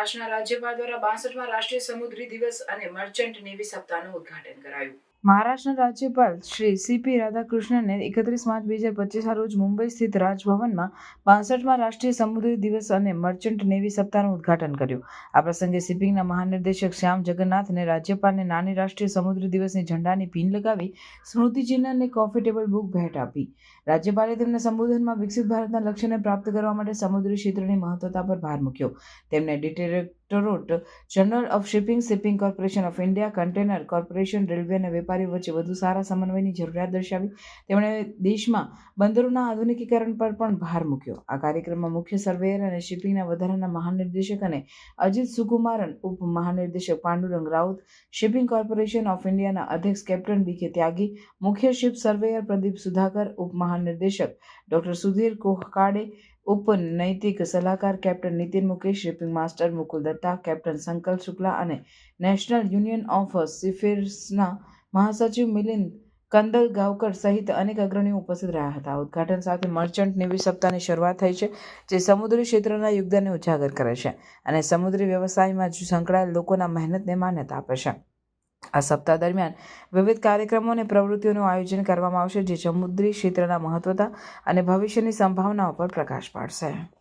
મહારાષ્ટ્રના રાજ્યપાલ દ્વારા બાસઠમાં રાષ્ટ્રીય સમુદ્રી દિવસ અને મર્ચન્ટ નેવી સપ્તાહનું ઉદઘાટન કરાયું. મહારાષ્ટ્રના રાજ્યપાલ શ્રી સીપી રાધાકૃષ્ણને એકત્રીસ માર્ચ બે હજાર પચીસના રોજ મુંબઈ સ્થિત રાજભવનમાં બાસઠમાં રાષ્ટ્રીય સમુદ્રી દિવસ અને મર્ચન્ટ નેવી સપ્તાહનું ઉદ્ઘાટન કર્યું. આ પ્રસંગે શિપિંગના મહાનિર્દેશક શ્યામ જગન્નાથને રાજ્યપાલને નાની રાષ્ટ્રીય સમુદ્રી દિવસની ઝંડાની પીન લગાવી સ્મૃતિચિહ્ન અને કોફી ટેબલ બુક ભેટ આપી. રાજ્યપાલે તેમના સંબોધનમાં વિકસિત ભારતના લક્ષ્યને પ્રાપ્ત કરવા માટે સમુદ્રી ક્ષેત્રની મહત્વતા પર ભાર મૂક્યો. તેમણે directorate general of shipping shipping corporation of India container corporation railway અને વેપારીઓ વચ્ચે વધુ સારા સમન્વયની જરૂરિયાત દર્શાવી. તેમણે દેશમાં બંદરોના આધુનિકીકરણ પર પણ ભાર મૂક્યો. આ કાર્યક્રમમાં મુખ્ય સર્વેયર અને શિપિંગના વધારાના મહાનિર્દેશક અને અજીત સુકુમારન ઉપ મહાનિર્દેશક Pandurang Raut shipping corporation of ઇન્ડિયાના અધ્યક્ષ કેપ્ટન બી ત્યાગી, મુખ્ય શિપ સર્વેયર પ્રદીપ સુધાકર ઉપ મહાનિર્દેશક ડોક્ટર સુધીર કોહકાડે ઉપ નૈતિક સલાહકાર captain Nitin Mukesh, shipping master Mukul Datta, captain Sankalp Shukla અને નેશનલ યુનિયન ઓફ સિફેર્સના મહાસચિવ મિલિંદ કંદલ ગાવકર સહિત અનેક અગ્રણીઓ ઉપસ્થિત રહ્યા હતા. ઉદ્ઘાટન સાથે મર્ચન્ટ નેવી સપ્તાહની શરૂઆત થઈ છે, જે સમુદ્રી ક્ષેત્રના યોગદાનને ઉજાગર કરે છે અને સમુદ્રી વ્યવસાયમાં સંકળાયેલ લોકોના મહેનતને માન્યતા આપે છે. આ સપ્તાહ દરમિયાન વિવિધ કાર્યક્રમો અને પ્રવૃત્તિઓનું આયોજન કરવામાં આવશે, જે સમુદ્રી ક્ષેત્રના મહત્વતા અને ભવિષ્યની સંભાવનાઓ પર પ્રકાશ પાડશે.